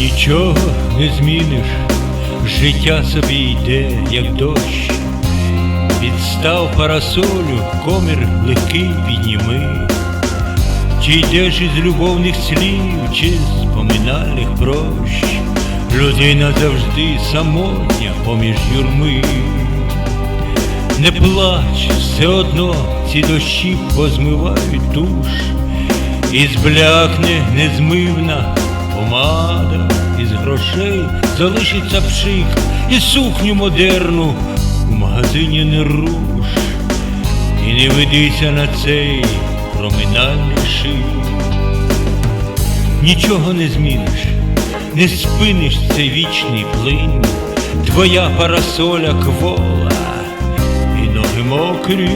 Нічого не зміниш, життя собі йде, як дощ. Підстав парасолю, комір легкий підніми. Чи йдеш із любовних слів, чи з поминальних прощ, людина завжди самотня поміж юрми. Не плач, все одно ці дощі позмивають душ, і зблякне незмивна помада, грошей залишиться пшик, і сукню модерну в магазині не руш, і не ведися на цей проминальний шик. Нічого не зміниш, не спиниш цей вічний плин, твоя парасоля квола і ноги мокрі,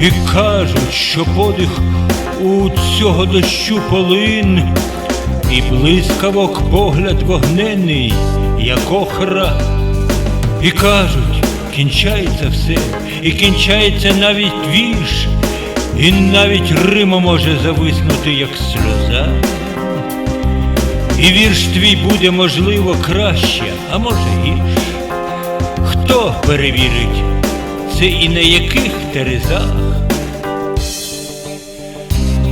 і кажуть, що подих у цього дощу полин, і блискавок погляд вогнений, як охра, і кажуть, кінчається все, і кінчається навіть вірш, і навіть Рима може зависнути, як сльоза. І вірш твій буде, можливо, краще, а може гірш. Хто перевірить, це і на яких терезах?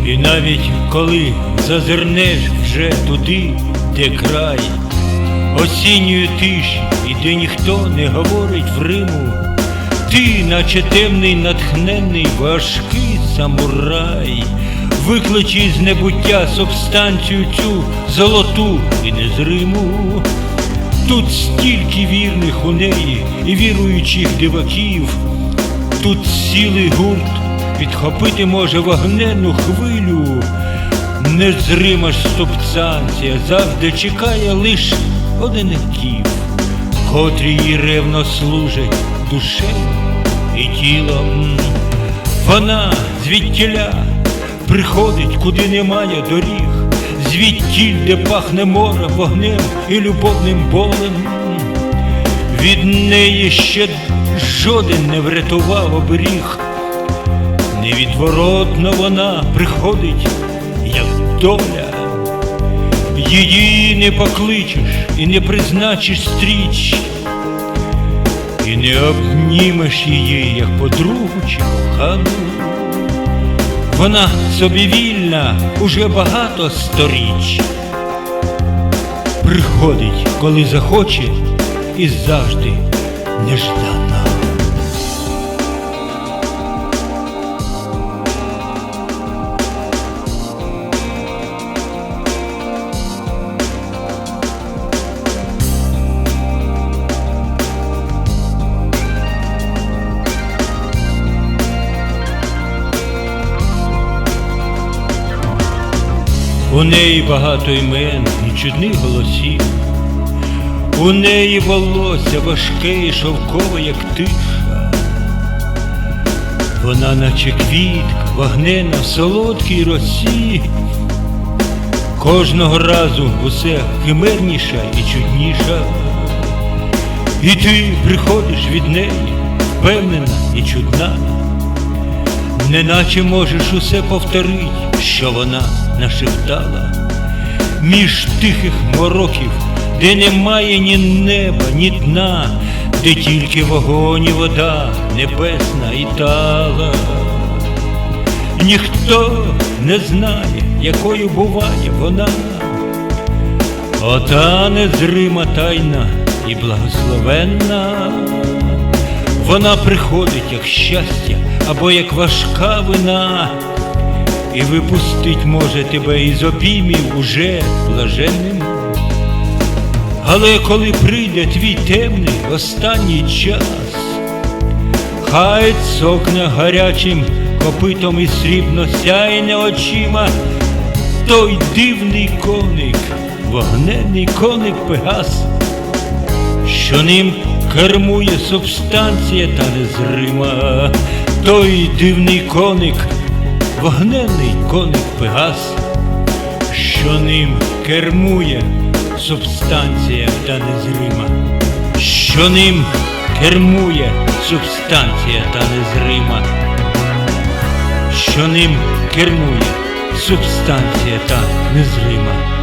І навіть коли зазирнеш вже туди, де край, осінньої тиші, і де ніхто не говорить в Риму, ти, наче темний, натхненний, важкий самурай, викличи з небуття субстанцію цю золоту і незриму. Тут стільки вірних у неї і віруючих диваків, тут цілий гурт підхопити може вогненну хвилю. Незрима субстанція завжди чекає лиш одинаків, котрі їй ревно служать душею і тілом. Вона звідтіля приходить, куди немає доріг, звідтіль, де пахне море вогнем і любовним болем. Від неї ще жоден не врятував оберіг. Невідворотно вона приходить, як доля. Її не покличеш і не призначиш стріч, і не обнімеш її, як подругу чи кохану. Вона собі вільна уже багато сторіч. Приходить, коли захоче, і завжди неждана. У неї багато імен і чудних голосів. У неї волосся важке і шовкове, як тиша. Вона, наче квітка, вогнена в солодкій росі. Кожного разу усе химерніша і чудніша. І ти приходиш від неї, впевнена і чудна, неначе можеш усе повторить, що вона нашептала. Між тихих мороків, де немає ні неба, ні дна, де тільки вогонь і вода небесна і тала. Ніхто не знає, якою буває вона, ота незрима тайна і благословенна. Вона приходить, як щастя або як важка вина, і випустить може тебе із обіймів уже блаженним. Але коли прийде твій темний останній час, хай цокне гарячим копитом і срібно сяйне очима, той дивний коник, вогненний коник Пегас, що ним кермує субстанція та незрима, той дивний коник, вогненний коник Пегас, що ним кермує субстанція та незрима, що ним кермує субстанція та незрима, що ним кермує субстанція та незрима.